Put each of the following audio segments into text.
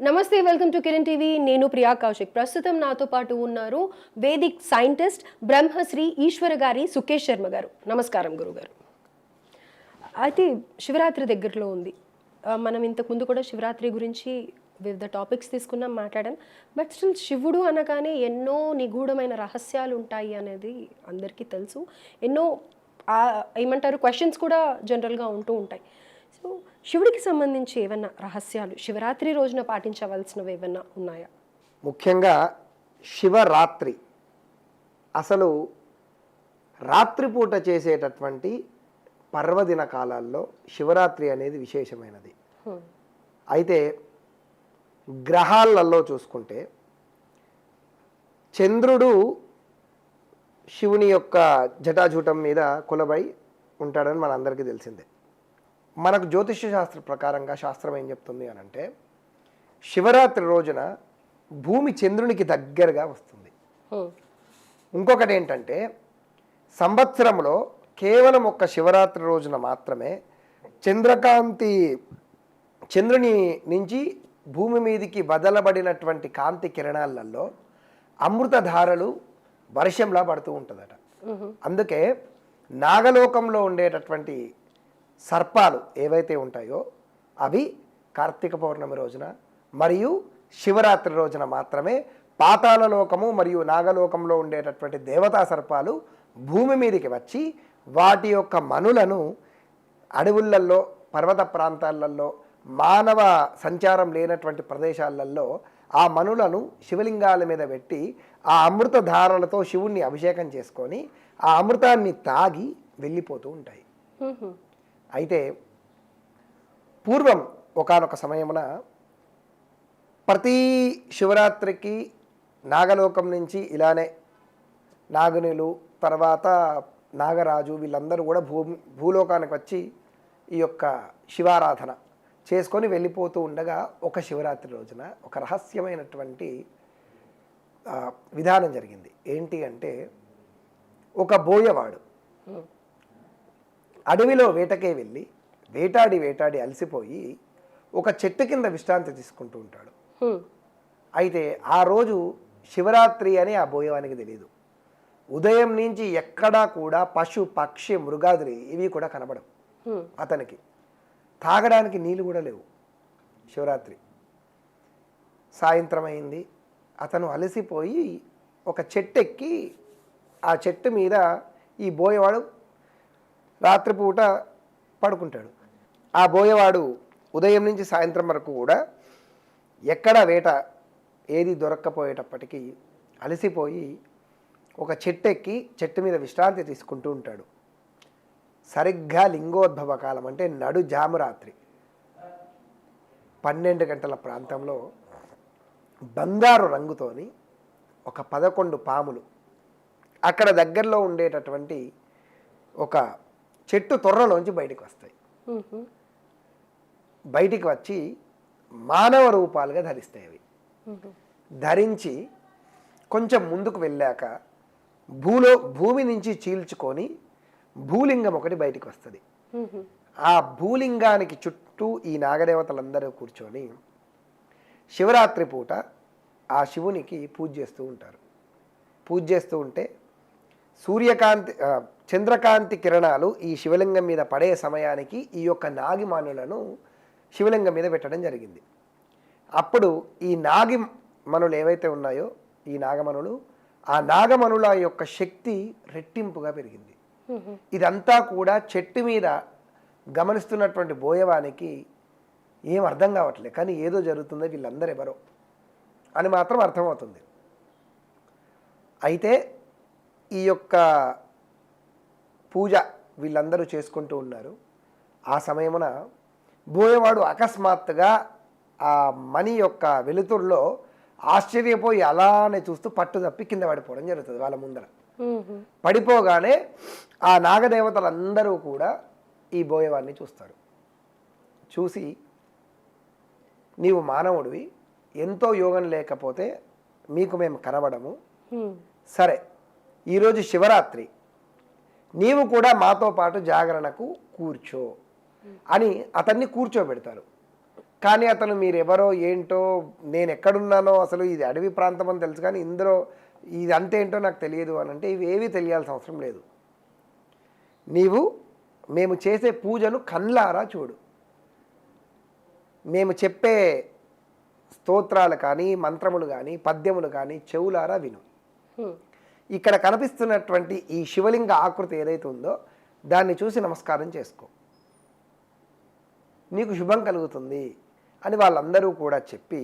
నమస్తే welcome to Kiran TV. నేను ప్రియా కౌశిక్. ప్రస్తుతం నాతో పాటు ఉన్నారు వేదిక్ సైంటిస్ట్ బ్రహ్మశ్రీ ఈశ్వర గారి సుకేష్ శర్మ గారు. నమస్కారం గురుగారు. అయితే శివరాత్రి దగ్గరలో ఉంది. మనం ఇంతకు ముందు కూడా శివరాత్రి గురించి వివిధ టాపిక్స్ తీసుకున్నాం మాట్లాడాం. బట్ స్టిల్ శివుడు అనగానే ఎన్నో నిగూఢమైన రహస్యాలు ఉంటాయి అనేది అందరికీ తెలుసు. ఎన్నో ఏమంటారు క్వశ్చన్స్ కూడా జనరల్గా ఉంటూ ఉంటాయి. సో శివుడికి సంబంధించి ఏమన్నా రహస్యాలు శివరాత్రి రోజున పాటించవలసినవి ఏమన్నా ఉన్నాయా? ముఖ్యంగా శివరాత్రి. అసలు రాత్రిపూట చేసేటటువంటి పర్వదిన కాలాల్లో శివరాత్రి అనేది విశేషమైనది. అయితే గ్రహాలలో చూసుకుంటే చంద్రుడు శివుని యొక్క జటాజూటం మీద కులబై ఉంటాడని మనందరికీ తెలిసిందే. మనకు జ్యోతిష్య శాస్త్ర ప్రకారంగా శాస్త్రం ఏం చెప్తుంది అని అంటే శివరాత్రి రోజున భూమి చంద్రునికి దగ్గరగా వస్తుంది. ఇంకొకటి ఏంటంటే సంవత్సరంలో కేవలం ఒక్క శివరాత్రి రోజున మాత్రమే చంద్రకాంతి చంద్రుని నుంచి భూమి మీదికి వదలబడినటువంటి కాంతి కిరణాలలో అమృతధారలు వర్షంలా పడుతూ ఉంటుందట. అందుకే నాగలోకంలో ఉండేటటువంటి సర్పాలు ఏవైతే ఉంటాయో అవి కార్తీక పౌర్ణమి రోజున మరియు శివరాత్రి రోజున మాత్రమే పాతాళలోకము మరియు నాగలోకంలో ఉండేటటువంటి దేవతా సర్పాలు భూమి మీదకి వచ్చి వాటి యొక్క మనులను అడవులల్లో పర్వత ప్రాంతాలలో మానవ సంచారం లేనటువంటి ప్రదేశాలలో ఆ మనులను శివలింగాల మీద పెట్టి ఆ అమృత ధారలతో శివుణ్ణి అభిషేకం చేసుకొని ఆ అమృతాన్ని తాగి వెళ్ళిపోతూ ఉంటాయి. అయితే పూర్వం ఒకానొక సమయమున ప్రతి శివరాత్రికి నాగలోకం నుంచి ఇలానే నాగునులు తర్వాత నాగరాజు వీళ్ళందరూ కూడా భూ భూలోకానికి వచ్చి ఈ యొక్క శివారాధన చేసుకొని వెళ్ళిపోతూ ఉండగా ఒక శివరాత్రి రోజున ఒక రహస్యమైనటువంటి విధానం జరిగింది. ఏంటి అంటే ఒక బోయవాడు అడవిలో వేటకే వెళ్ళి వేటాడి వేటాడి అలసిపోయి ఒక చెట్టు కింద విశ్రాంతి తీసుకుంటూ ఉంటాడు. అయితే ఆ రోజు శివరాత్రి అని ఆ బోయవానికి తెలియదు ఉదయం నుంచి ఎక్కడా కూడా పశు పక్షి మృగాదులు ఇవి కూడా కనబడవు. అతనికి. తాగడానికి నీళ్ళు కూడా లేవు శివరాత్రి. సాయంత్రం అయింది. అతను అలసిపోయి ఒక చెట్టు ఎక్కి ఆ చెట్టు మీద ఈ బోయవాడు రాత్రిపూట పడుకుంటాడు. ఆ బోయవాడు ఉదయం నుంచి సాయంత్రం వరకు కూడా ఎక్కడ వేట ఏది దొరక్కపోయేటప్పటికీ అలసిపోయి ఒక చెట్టు ఎక్కి చెట్టు మీద విశ్రాంతి తీసుకుంటూ ఉంటాడు. సరిగ్గా లింగోద్భవ కాలం అంటే నడు జామురాత్రి. పన్నెండు గంటల ప్రాంతంలో బంగారు రంగుతోని ఒక పదకొండు పాములు అక్కడ దగ్గరలో ఉండేటటువంటి ఒక చెట్టు తొర్రలోంచి బయటకు వస్తాయి. బయటికి వచ్చి మానవ రూపాలుగా ధరిస్తాయి అవి. ధరించి కొంచెం ముందుకు వెళ్ళాక భూలో భూమి నుంచి చీల్చుకొని భూలింగం ఒకటి బయటికి వస్తుంది. ఆ భూలింగానికి చుట్టూ ఈ నాగదేవతలందరూ కూర్చొని శివరాత్రి పూట ఆ శివునికి పూజ చేస్తూ ఉంటారు పూజ చేస్తూ ఉంటే సూర్యకాంతి చంద్రకాంతి కిరణాలు ఈ శివలింగం మీద పడే సమయానికి ఈ యొక్క నాగిమానులను శివలింగం మీద పెట్టడం జరిగింది. అప్పుడు ఈ నాగి మనులు ఏవైతే ఉన్నాయో ఈ నాగమనులు ఆ నాగమనుల యొక్క శక్తి రెట్టింపుగా పెరిగింది. ఇదంతా కూడా చెట్టు మీద గమనిస్తున్నటువంటి బోయవానికి ఏం అర్థం కావట్లేదు కానీ ఏదో జరుగుతుందో వీళ్ళందరూ ఎవరో అని మాత్రం అర్థమవుతుంది. అయితే ఈ యొక్క పూజ వీళ్ళందరూ చేసుకుంటూ ఉన్నారు ఆ సమయమున బోయవాడు అకస్మాత్తుగా ఆ మణి యొక్క వెలుతురులో ఆశ్చర్యపోయి అలానే చూస్తూ పట్టు తప్పి కింద పడిపోవడం జరుగుతుంది వాళ్ళ ముందర. పడిపోగానే ఆ నాగదేవతలందరూ కూడా ఈ బోయవాన్ని చూస్తారు చూసి నీవు మానవుడివి ఎంతో యోగం లేకపోతే మీకు మేము కనబడము. సరే ఈరోజు శివరాత్రి. నీవు కూడా మాతో పాటు జాగరణకు కూర్చో అని అతన్ని కూర్చోబెడతారు. కానీ అతను మీరెవరో ఏంటో నేను ఎక్కడున్నానో అసలు ఇది అడవి ప్రాంతం అని తెలుసు కానీ ఇందులో ఇది అంతేంటో నాకు తెలియదు అని అంటే ఇవి తెలియాల్సిన అవసరం లేదు. నీవు మేము చేసే పూజను కళ్ళారా చూడు. మేము చెప్పే స్తోత్రాలు కానీ మంత్రములు కానీ పద్యములు కానీ చెవులారా విను. ఇక్కడ కనిపిస్తున్నటువంటి ఈ శివలింగ ఆకృతి ఏదైతే ఉందో దాన్ని చూసి నమస్కారం చేసుకో. నీకు శుభం కలుగుతుంది అని వాళ్ళందరూ కూడా చెప్పి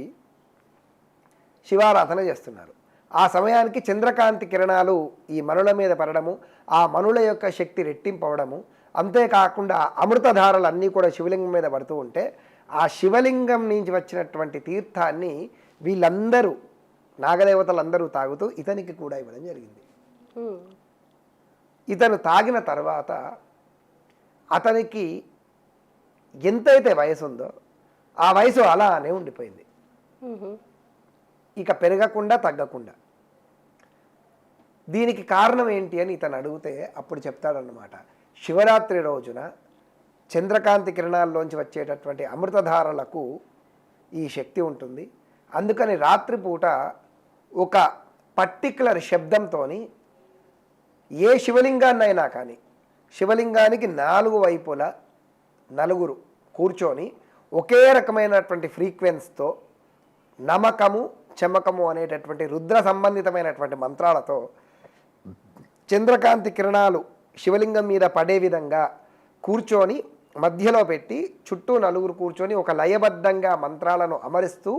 శివారాధన చేస్తున్నారు. ఆ సమయానికి చంద్రకాంతి కిరణాలు ఈ మనుల మీద పడడము ఆ మనుల యొక్క శక్తి రెట్టింపవడము అంతేకాకుండా అమృతధారలు అన్నీ కూడా శివలింగం మీద పడుతూ ఉంటే ఆ శివలింగం నుంచి వచ్చినటువంటి తీర్థాన్ని వీళ్ళందరూ నాగదేవతలందరూ తాగుతూ ఇతనికి కూడా ఇవ్వడం జరిగింది. ఇతను తాగిన తర్వాత అతనికి ఎంతైతే వయసు ఉందో ఆ వయసు అలానే ఉండిపోయింది. ఇక పెరగకుండా తగ్గకుండా. దీనికి కారణం ఏంటి అని ఇతను అడిగితే అప్పుడు చెప్తాడన్నమాట. శివరాత్రి రోజున చంద్రకాంతి కిరణాల్లోంచి వచ్చేటటువంటి అమృతధారలకు ఈ శక్తి ఉంటుంది. అందుకని రాత్రిపూట ఒక పర్టిక్యులర్ శబ్దంతో ఏ శివలింగాన్నైనా కానీ శివలింగానికి నాలుగు వైపుల నలుగురు కూర్చొని ఒకే రకమైనటువంటి ఫ్రీక్వెన్స్తో నమకము చమకము అనేటటువంటి రుద్ర సంబంధితమైనటువంటి మంత్రాలతో చంద్రకాంతి కిరణాలు శివలింగం మీద పడే విధంగా కూర్చొని మధ్యలో పెట్టి చుట్టూ నలుగురు కూర్చొని ఒక లయబద్ధంగా మంత్రాలను అమరిస్తూ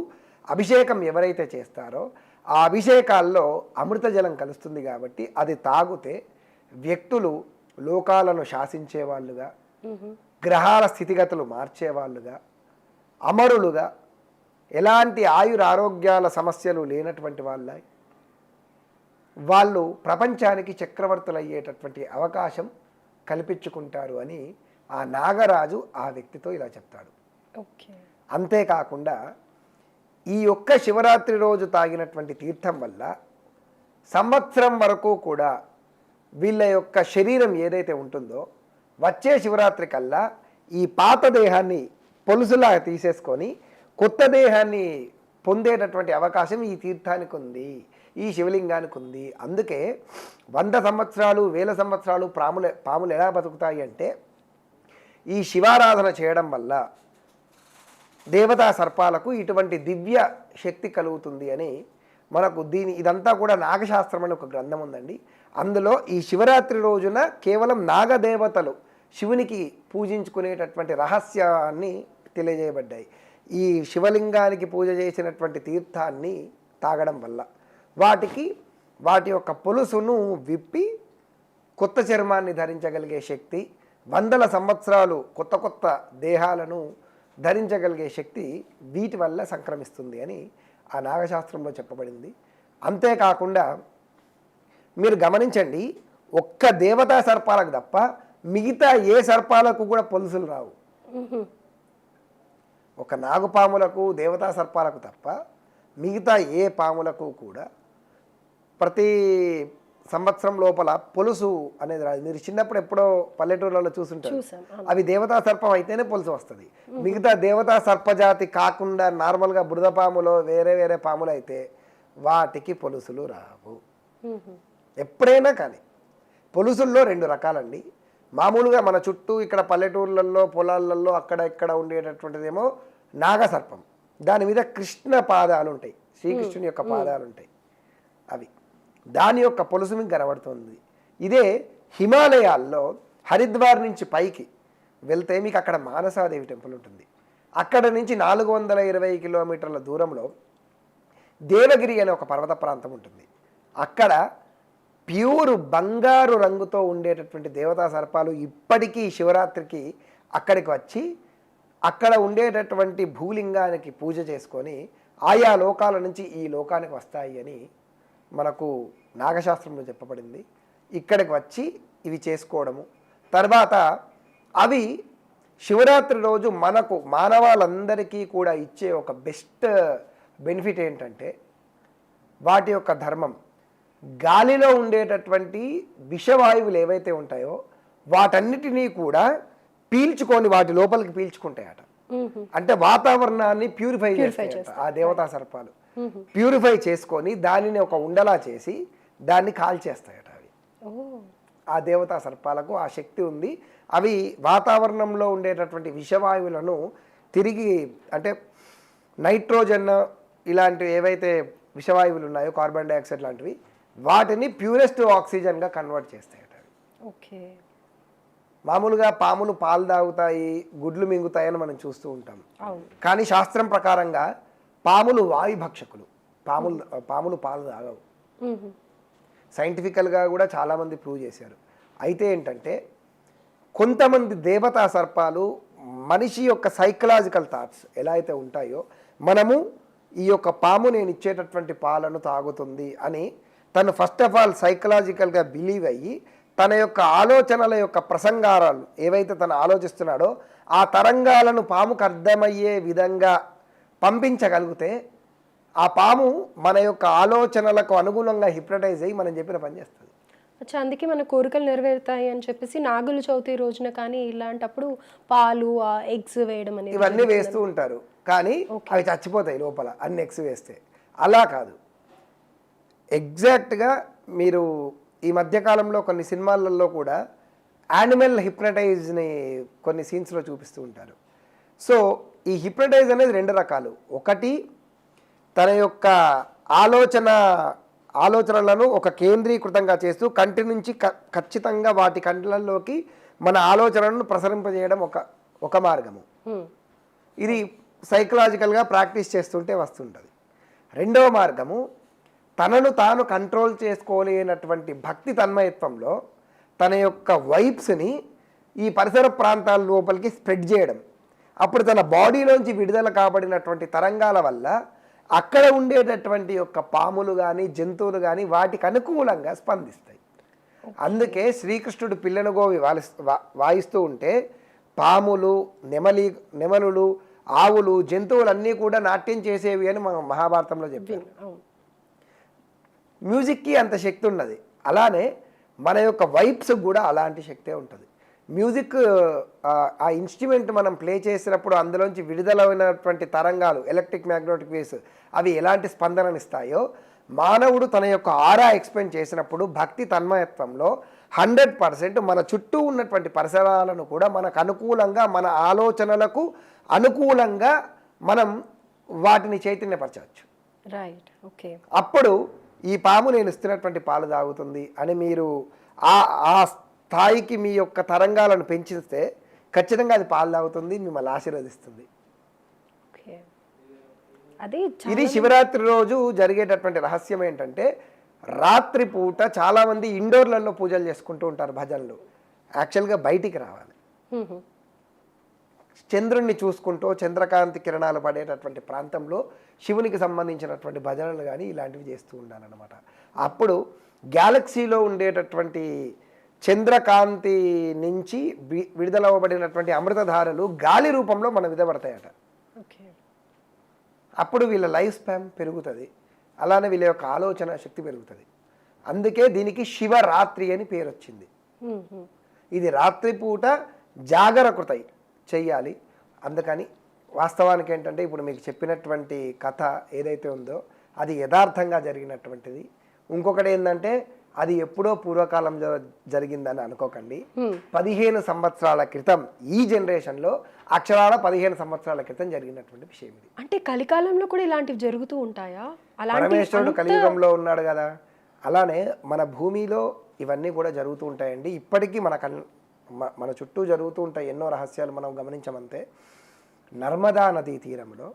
అభిషేకం ఎవరైతే చేస్తారో ఆ అభిషేకాల్లో అమృత జలం కలుస్తుంది కాబట్టి అది తాగితే వ్యక్తులు లోకాలను శాసించే వాళ్ళుగా. గ్రహాల స్థితిగతులు మార్చేవాళ్ళుగా అమరులుగా ఎలాంటి ఆయుర ఆరోగ్యాల సమస్యలు లేనటువంటి వాళ్ళ వాళ్ళు ప్రపంచానికి చక్రవర్తులు అయ్యేటటువంటి అవకాశం కల్పించుకుంటారు అని ఆ నాగరాజు ఆ వ్యక్తితో ఇలా చెప్తాడు ఓకే అంతేకాకుండా ఈ యొక్క శివరాత్రి రోజు తాగినటువంటి తీర్థం వల్ల సంవత్సరం వరకు కూడా వీళ్ళ యొక్క శరీరం ఏదైతే ఉంటుందో వచ్చే శివరాత్రి కల్లా ఈ పాత దేహాన్ని పొలుసులా తీసేసుకొని కొత్త దేహాన్ని పొందేటటువంటి అవకాశం ఈ తీర్థానికి ఉంది ఈ శివలింగానికి ఉంది. అందుకే వంద సంవత్సరాలు వేల సంవత్సరాలు పాములు పాములు ఎలా బతుకుతాయి అంటే ఈ శివారాధన చేయడం వల్ల దేవతా సర్పాలకు ఇటువంటి దివ్య శక్తి కలుగుతుంది అని మనకు దీని ఇదంతా కూడా నాగశాస్త్రం అని ఒక గ్రంథం ఉందండి. అందులో ఈ శివరాత్రి రోజున కేవలం నాగదేవతలు శివునికి పూజించుకునేటటువంటి రహస్యాన్ని తెలియజేయబడ్డాయి. ఈ శివలింగానికి పూజ చేసినటువంటి తీర్థాన్ని తాగడం వల్ల వాటికి వాటి యొక్క పులుసును విప్పి కొత్త చర్మాన్ని ధరించగలిగే శక్తి వందల సంవత్సరాలు కొత్త కొత్త దేహాలను ధరించగలిగే శక్తి వీటి వల్ల సంక్రమిస్తుంది అని ఆ నాగశాస్త్రంలో చెప్పబడింది అంతేకాకుండా మీరు గమనించండి ఒక్క దేవతా సర్పాలకు తప్ప మిగతా ఏ సర్పాలకు కూడా పొలుసులు రావు. ఒక నాగుపాములకు దేవతా సర్పాలకు తప్ప మిగతా ఏ పాములకు కూడా ప్రతి సంవత్సరం లోపల పొలుసు అనేది రాదు. మీరు చిన్నప్పుడు ఎప్పుడో పల్లెటూర్లలో చూసుంటారు. అవి దేవతా సర్పం అయితేనే పొలుసు వస్తుంది. మిగతా దేవతా సర్పజాతి కాకుండా నార్మల్గా బురద పాములో వేరే వేరే పాములు అయితే వాటికి పొలుసులు రావు. ఎప్పుడైనా కానీ. పొలుసుల్లో రెండు రకాలండి. మామూలుగా మన చుట్టూ ఇక్కడ పల్లెటూర్లలో పొలాలలో అక్కడ ఇక్కడ ఉండేటటువంటిదేమో నాగసర్పం. దాని మీద కృష్ణ పాదాలు ఉంటాయి. శ్రీకృష్ణుని యొక్క పాదాలు ఉంటాయి. అవి. దాని యొక్క పొలుసు మీకు కనబడుతుంది. ఇదే హిమాలయాల్లో హరిద్వార్ నుంచి పైకి వెళ్తే మీకు అక్కడ మానసాదేవి టెంపుల్ ఉంటుంది. అక్కడ నుంచి నాలుగు వందల ఇరవై కిలోమీటర్ల దూరంలో దేవగిరి అనే ఒక పర్వత ప్రాంతం ఉంటుంది. అక్కడ ప్యూర్ బంగారు రంగుతో ఉండేటటువంటి దేవతా సర్పాలు ఇప్పటికీ శివరాత్రికి అక్కడికి వచ్చి అక్కడ ఉండేటటువంటి భూలింగానికి పూజ చేసుకొని ఆయా లోకాల నుంచి ఈ లోకానికి వస్తాయి అని మనకు నాగశాస్త్రంలో చెప్పబడింది. ఇక్కడికి వచ్చి ఇవి చేసుకోవడము. తర్వాత అవి శివరాత్రి రోజు మనకు మానవాళందరికీ కూడా ఇచ్చే ఒక బెస్ట్ బెనిఫిట్ ఏంటంటే వాటి యొక్క ధర్మం. గాలిలో ఉండేటటువంటి విషవాయువులు ఏవైతే ఉంటాయో వాటన్నిటినీ కూడా పీల్చుకొని వాటి లోపలికి పీల్చుకుంటాయట. అంటే వాతావరణాన్ని ప్యూరిఫై చేస్తాయి ఆ దేవతా సర్పాలు. ప్యూరిఫై చేసుకొని దానిని ఒక ఉండలా చేసి దాన్ని కాల్చేస్తాయట అవి. ఆ దేవతా సర్పాలకు ఆ శక్తి ఉంది. అవి వాతావరణంలో ఉండేటటువంటి విషవాయువులను తిరిగి అంటే నైట్రోజన్ ఇలాంటివి ఏవైతే విషవాయువులు ఉన్నాయో కార్బన్ డైఆక్సైడ్ లాంటివి వాటిని ప్యూరెస్ట్ ఆక్సిజన్గా కన్వర్ట్ చేస్తాయట అవి. ఓకే. మామూలుగా పాములు పాలు తాగుతాయి గుడ్లు మింగుతాయని మనం చూస్తూ ఉంటాం. కానీ శాస్త్రం ప్రకారంగా పాములు వాయుభక్షకులు పాములు పాములు పాలు తాగవు. సైంటిఫికల్గా కూడా చాలామంది ప్రూవ్ చేశారు. అయితే ఏంటంటే కొంతమంది దేవతా సర్పాలు మనిషి యొక్క సైకలాజికల్ థాట్స్ ఎలా అయితే ఉంటాయో మనము ఈ యొక్క పాము నేను ఇచ్చేటటువంటి పాలను తాగుతుంది అని తను ఫస్ట్ ఆఫ్ ఆల్ సైకలాజికల్గా బిలీవ్ అయ్యి తన యొక్క ఆలోచనల యొక్క ప్రసంగారాలు ఏవైతే తను ఆలోచిస్తున్నాడో ఆ తరంగాలను పాముకు అర్థమయ్యే విధంగా పంపించగలిగితే ఆ పాము మన యొక్క ఆలోచనలకు అనుగుణంగా హిప్నటైజ్ అయ్యి మనం చెప్పిన పని చేస్తుంది. అచ్చా అందుకే మన కోరికలు నెరవేరుతాయి అని చెప్పేసి నాగుల చవితి రోజున కానీ ఇలాంటప్పుడు పాలు ఆ ఎగ్స్ వేయడం అనేది ఇవన్నీ వేస్తూ ఉంటారు. కానీ అవి చచ్చిపోతాయి లోపల అన్ని ఎక్స్ వేస్తే. అలా కాదు. ఎగ్జాక్ట్గా మీరు ఈ మధ్యకాలంలో కొన్ని సినిమాలలో కూడా యానిమల్ హిప్నటైజ్ని కొన్ని సీన్స్లో చూపిస్తూ ఉంటారు. సో ఈ హిప్నటైజ్ అనేది రెండు రకాలు. ఒకటి తన యొక్క ఆలోచన ఆలోచనలను ఒక కేంద్రీకృతంగా చేస్తూ కంటి నుంచి ఖచ్చితంగా వాటి కంట్లలోకి మన ఆలోచనలను ప్రసరింపజేయడం ఒక ఒక మార్గము. ఇది సైకలాజికల్గా ప్రాక్టీస్ చేస్తుంటే వస్తుంటుంది. రెండవ మార్గము తనను తాను కంట్రోల్ చేసుకోలేనటువంటి భక్తి తన్మయత్వంలో తన యొక్క వైబ్స్ని ఈ పరిసర ప్రాంతాల లోపలికి స్ప్రెడ్ చేయడం. అప్పుడు తన బాడీలోంచి విడుదల కాబడినటువంటి తరంగాల వల్ల అక్కడ ఉండేటటువంటి యొక్క పాములు కానీ జంతువులు కానీ వాటికి అనుకూలంగా స్పందిస్తాయి. అందుకే శ్రీకృష్ణుడు పిల్లను గోవి వాయిస్తూ ఉంటే పాములు నెమలి నెమలులు ఆవులు జంతువులన్నీ కూడా నాట్యం చేసేవి అని మనం మహాభారతంలో అవును. మ్యూజిక్కి అంత శక్తి ఉన్నది. అలానే మన యొక్క వైబ్స్ కూడా అలాంటి శక్తే ఉంటుంది. మ్యూజిక్ ఆ, ఇన్స్ట్రుమెంట్ మనం ప్లే చేసినప్పుడు అందులోంచి విడుదలైనటువంటి తరంగాలు ఎలక్ట్రిక్ మ్యాగ్నెటిక్ వేవ్స్ అవి ఎలాంటి స్పందననిస్తాయో మానవుడు తన యొక్క ఆరా ఎక్స్పెండ్ చేసినప్పుడు భక్తి తన్మయత్వంలో హండ్రెడ్ పర్సెంట్ మన చుట్టూ ఉన్నటువంటి పరిసరాలను కూడా మనకు అనుకూలంగా మన ఆలోచనలకు అనుకూలంగా మనం వాటిని చైతన్యపరచవచ్చు. రైట్ ఓకే అప్పుడు ఈ పాము నేను ఇస్తున్నటువంటి పాలు తాగుతుంది అని మీరు ఆ ఆ స్థాయికి మీ యొక్క తరంగాలను పెంచిస్తే ఖచ్చితంగా అది పాలు తాగుతుంది మిమ్మల్ని ఆశీర్వదిస్తుంది. ఇది శివరాత్రి రోజు జరిగేటటువంటి రహస్యం ఏంటంటే రాత్రి పూట చాలామంది ఇండోర్లలో పూజలు చేసుకుంటూ ఉంటారు భజనలు. యాక్చువల్గా బయటికి రావాలి. చంద్రుణ్ణి చూసుకుంటూ చంద్రకాంతి కిరణాలు పడేటటువంటి ప్రాంతంలో శివునికి సంబంధించినటువంటి భజనలు కానీ ఇలాంటివి చేస్తూ ఉండాలన్నమాట. అప్పుడు గ్యాలక్సీలో ఉండేటటువంటి చంద్రకాంతి నుంచి వి- విడుదలవ్వబడినటువంటి అమృతధారలు గాలి రూపంలో మన విధపడతాయట ఓకే. అప్పుడు వీళ్ళ లైఫ్ స్పాన్ పెరుగుతుంది. అలానే వీళ్ళ యొక్క ఆలోచన శక్తి పెరుగుతుంది. అందుకే దీనికి శివరాత్రి అని పేరు వచ్చింది. ఇది రాత్రిపూట జాగరకృత చెయ్యాలి. అందుకని వాస్తవానికి ఏంటంటే ఇప్పుడు మీకు చెప్పినటువంటి కథ ఏదైతే ఉందో అది యథార్థంగా జరిగినటువంటిది. ఇంకొకటి ఏంటంటే అది ఎప్పుడో పూర్వకాలం జ- జరిగిందని అనుకోకండి. పదిహేను సంవత్సరాల క్రితం ఈ జనరేషన్లో అక్షరాల పదిహేను సంవత్సరాల క్రితం జరిగినటువంటి విషయం ఇది. అంటే కలికాలంలో కూడా ఇలాంటివి జరుగుతూ ఉంటాయా? పరమేశ్వరుడు కలియుగంలో ఉన్నాడు కదా. అలానే మన భూమిలో ఇవన్నీ కూడా జరుగుతూ ఉంటాయండి. ఇప్పటికీ మన కన్ మన చుట్టూ జరుగుతూ ఉంటాయి ఎన్నో రహస్యాలు మనం గమనించమంతే. నర్మదా నదీ తీరంలో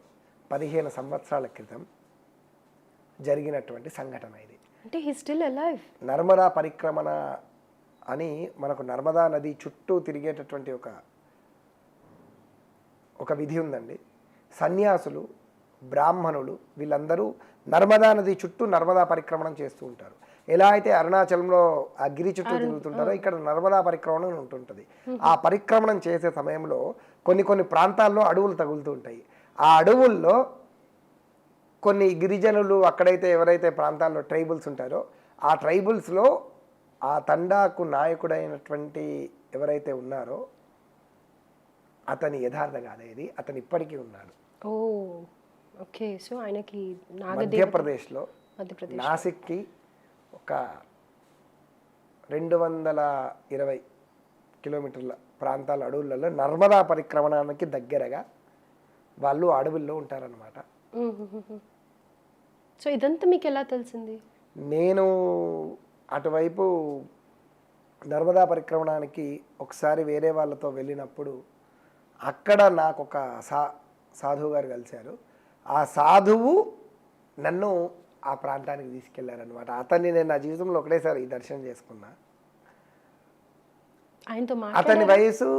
పదిహేను సంవత్సరాల క్రితం జరిగినటువంటి సంఘటన ఇది. అంటే హీ స్టిల్ అలైవ్ నర్మదా పరిక్రమణ అని మనకు నర్మదా నది చుట్టూ తిరిగేటటువంటి ఒక ఒక విధి ఉందండి. సన్యాసులు బ్రాహ్మణులు వీళ్ళందరూ నర్మదా నది చుట్టూ నర్మదా పరిక్రమణం చేస్తూ ఉంటారు. ఎలా అయితే అరుణాచలంలో ఆ గిరి చుట్టూ తిరుగుతుంటారో ఇక్కడ నర్మదా పరిక్రమణం ఉంటుంటుంది. ఆ పరిక్రమణం చేసే సమయంలో కొన్ని కొన్ని ప్రాంతాల్లో అడవులు తగులుతూ ఉంటాయి. ఆ అడవుల్లో కొన్ని గిరిజనులు అక్కడైతే ఎవరైతే ప్రాంతాల్లో ట్రైబుల్స్ ఉంటారో ఆ ట్రైబుల్స్లో ఆ తండాకు నాయకుడైనటువంటి ఎవరైతే ఉన్నారో అతని యథార్థ ఇది అతను ఇప్పటికీ ఉన్నాడు. ఓ ఓకే. సో ఆయనకి మధ్యప్రదేశ్లో మధ్యప్రదేశ్ నాసిక్కి ఒక రెండు వందల ఇరవై కిలోమీటర్ల ప్రాంతాల అడవులలో నర్మదా పరిక్రమణానికి దగ్గరగా వాళ్ళు అడవుల్లో ఉంటారనమాట సో ఇదంతా మీకు ఎలా తెలిసింది? నేను అటువైపు నర్మదా పరిక్రమణానికి ఒకసారి వేరే వాళ్ళతో వెళ్ళినప్పుడు అక్కడ నాకు ఒక సా సాధువు గారు కలిశారు. ఆ సాధువు నన్ను ఆ ప్రాంతానికి తీసుకెళ్ళారనమాట అతన్ని నేను నా జీవితంలో ఒకటేసారి ఈ దర్శనం చేసుకున్నా. ఆయనతో అతని వయసు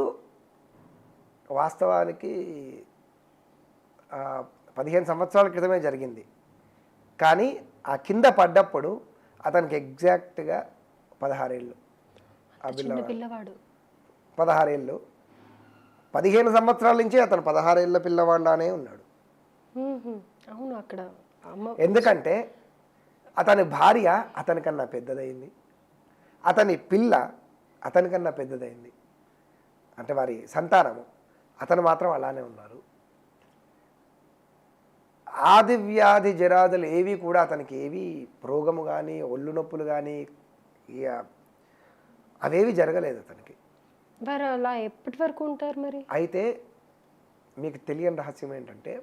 వాస్తవానికి పదిహేను సంవత్సరాల క్రితమే జరిగింది. కానీ ఆ కింద పడ్డప్పుడు అతనికి ఎగ్జాక్ట్గా పదహారేళ్ళు. ఆ పిల్లవాడు. పదహారేళ్ళు. పదిహేను సంవత్సరాల నుంచి అతను పదహారేళ్ళ పిల్లవాడిలానే ఉన్నాడు. అవును అక్కడ ఎందుకంటే అతని భార్య అతనికన్నా పెద్దదైంది. అతని పిల్ల అతనికన్నా పెద్దదైంది. అంటే వారి సంతానము. అతను మాత్రం అలానే ఉన్నారు. ఆది వ్యాధి జరాదులు ఏవి కూడా అతనికి ఏవి రోగము కానీ ఒళ్ళు నొప్పులు కానీ ఇక అవేవి జరగలేదు అతనికి. మరి అలా ఎప్పటి వరకు ఉంటారు మరి? అయితే మీకు తెలియని రహస్యం ఏంటంటే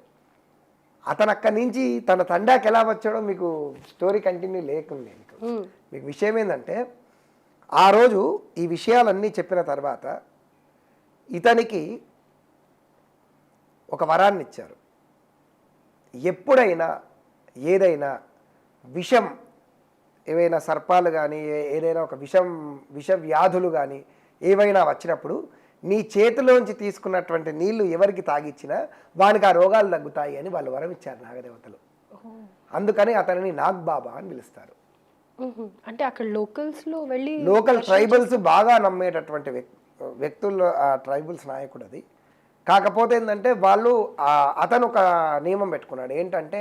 అతను అక్కడి నుంచి తన తండాకి ఎలా వచ్చాడో మీకు స్టోరీ కంటిన్యూ లేకుండే మీకు. మీకు విషయం ఏంటంటే ఆ రోజు ఈ విషయాలన్నీ చెప్పిన తర్వాత ఇతనికి ఒక వరాన్ని ఇచ్చారు. ఎప్పుడైనా ఏదైనా విషం ఏవైనా సర్పాలు కానీ ఏదైనా ఒక విషం విష వ్యాధులు కానీ ఏవైనా వచ్చినప్పుడు నీ చేతిలోంచి తీసుకున్నటువంటి నీళ్ళు ఎవరికి తాగిచ్చినా వానికి ఆ రోగాలు తగ్గుతాయి అని వాళ్ళు వరం ఇచ్చారు నాగదేవతలు. అందుకని అతనిని నాగ్ బాబా అని పిలుస్తారు. అంటే అక్కడ locals లో వెళ్ళి లోకల్ ట్రైబల్స్ బాగా నమ్మేటటువంటి వ్యక్- వ్యక్తుల్లో ఆ ట్రైబల్స్ నాయకుడు అది కాకపోతే ఏంటంటే వాళ్ళు అతను ఒక నియమం పెట్టుకున్నాడు. ఏంటంటే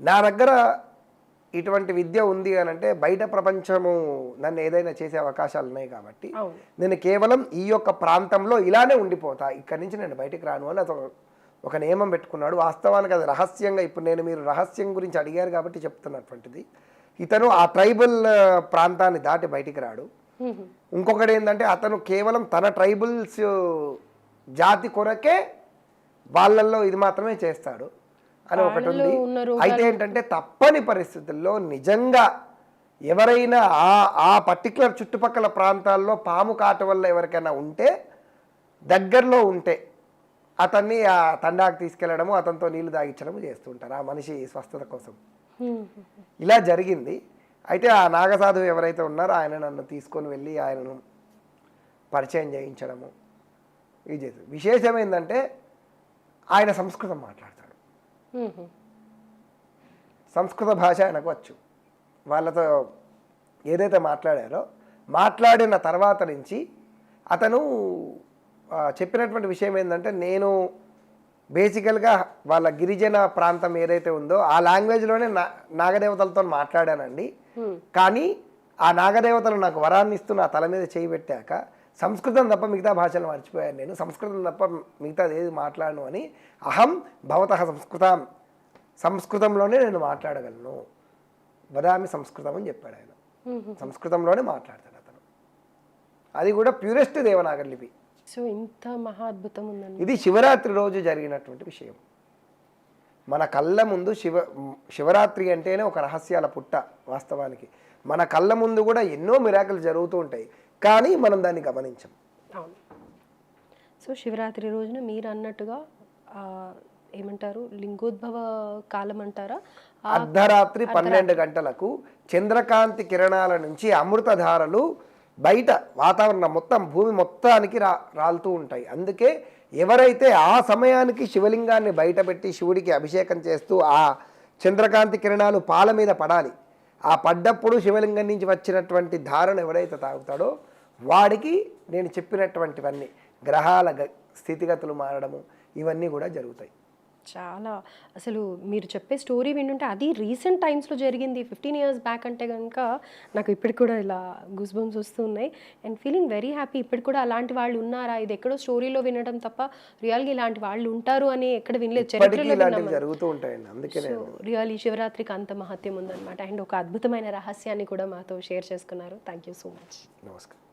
నా దగ్గర ఇటువంటి విద్య ఉంది అని అంటే బయట ప్రపంచము నన్ను ఏదైనా చేసే అవకాశాలు ఉన్నాయి కాబట్టి నేను కేవలం ఈ యొక్క ప్రాంతంలో ఇలానే ఉండిపోతా. ఇక్కడి నుంచి నేను బయటికి రాను అని అతను ఒక నియమం పెట్టుకున్నాడు. వాస్తవానికి అది రహస్యంగా ఇప్పుడు నేను మీరు రహస్యం గురించి అడిగారు కాబట్టి చెప్తున్నటువంటిది. ఇతను ఆ ట్రైబల్ ప్రాంతాన్ని దాటి బయటికి రాడు. ఇంకొకటి ఏంటంటే అతను కేవలం తన ట్రైబల్స్ జాతి కొరకే వాళ్ళల్లో ఇది మాత్రమే చేస్తాడు అని ఒకటి ఉంది. అయితే ఏంటంటే తప్పని పరిస్థితుల్లో నిజంగా ఎవరైనా ఆ ఆ పర్టికులర్ చుట్టుపక్కల ప్రాంతాల్లో పాము కాటు వల్ల ఎవరికైనా ఉంటే దగ్గరలో ఉంటే అతన్ని ఆ తండాకు తీసుకెళ్ళడము అతనితో నీళ్ళు తాగించడము చేస్తుంటారు ఆ మనిషి స్వస్థత కోసం. ఇలా జరిగింది. అయితే ఆ నాగసాధువు ఎవరైతే ఉన్నారో ఆయన నన్ను తీసుకొని వెళ్ళి ఆయనను పరిచయం చేయించడము ఇది చేశారు విశేషం ఏంటంటే ఆయన సంస్కృతం మాట్లాడతాడు. సంస్కృత భాష ఆయనకు వచ్చు వాళ్ళతో ఏదైతే మాట్లాడారో మాట్లాడిన తర్వాత నుంచి అతను చెప్పినటువంటి విషయం ఏంటంటే నేను బేసికల్గా వాళ్ళ గిరిజన ప్రాంతం ఏదైతే ఉందో ఆ లాంగ్వేజ్లోనే నా నాగదేవతలతో మాట్లాడానండి. కానీ ఆ నాగదేవతలు నాకు వరాన్ని ఇస్తూ నా తల మీద చేయి పెట్టాక సంస్కృతం తప్ప మిగతా భాషలు మర్చిపోయాను నేను. సంస్కృతం తప్ప మిగతాది ఏది మాట్లాడను అని అహం భవత సంస్కృతం. సంస్కృతంలోనే నేను మాట్లాడగలను. వదామి సంస్కృతం అని చెప్పాడు ఆయన. సంస్కృతంలోనే మాట్లాడతాడు అతను. అది కూడా ప్యూరెస్ట్ దేవనాగరి లిపి. సో ఇంత మహా అద్భుతం ఉందండి. ఇది శివరాత్రి రోజు జరిగినటువంటి విషయం. మన కళ్ళ ముందు శివ శివరాత్రి అంటేనే ఒక రహస్యాల పుట్ట వాస్తవానికి. మన కళ్ళ ముందు కూడా ఎన్నో మిరాకిల్స్ జరుగుతూ ఉంటాయి. కానీ మనం దాన్ని గమనించం. అవును. సో శివరాత్రి రోజున మీరు అన్నట్టుగా ఏమంటారు లింగోద్భవ కాలం అంటారా? అర్ధరాత్రి. పన్నెండు గంటలకు చంద్రకాంతి కిరణాల నుంచి అమృతధారలు బయట వాతావరణం మొత్తం భూమి మొత్తానికి రా రాలుతూ ఉంటాయి. అందుకే ఎవరైతే ఆ సమయానికి శివలింగాన్ని బయటపెట్టి శివుడికి అభిషేకం చేస్తూ ఆ చంద్రకాంతి కిరణాలు పాల మీద పడాలి ఆ పడ్డప్పుడు శివలింగం నుంచి వచ్చినటువంటి ధారను ఎవరైతే తాగుతాడో వాడికి నేను చెప్పినటువంటివన్నీ గ్రహాల స్థితిగతులు మారడము ఇవన్నీ కూడా జరుగుతాయి. చాలా. అసలు మీరు చెప్పే స్టోరీ వింటుంటే అది రీసెంట్ టైమ్స్లో జరిగింది. ఫిఫ్టీన్ ఇయర్స్ బ్యాక్ అంటే కనుక నాకు ఇప్పటికి కూడా ఇలా గూస్ బంప్స్ వస్తూ ఉన్నాయి. And feeling very happy. ఇప్పటికి కూడా అలాంటి వాళ్ళు ఉన్నారా? ఇది ఎక్కడో స్టోరీలో వినడం తప్ప రియల్గా ఇలాంటి వాళ్ళు ఉంటారు అని ఎక్కడ వినలేదు. చరిత్రలో జరుగుతూ ఉంటాయండి. అందుకే సో రియల్లీ శివరాత్రికి అంత మహత్యం ఉందన్నమాట. అండ్ ఒక అద్భుతమైన రహస్యాన్ని కూడా మాతో షేర్ చేసుకున్నారు. Thank you so much. నమస్కారం.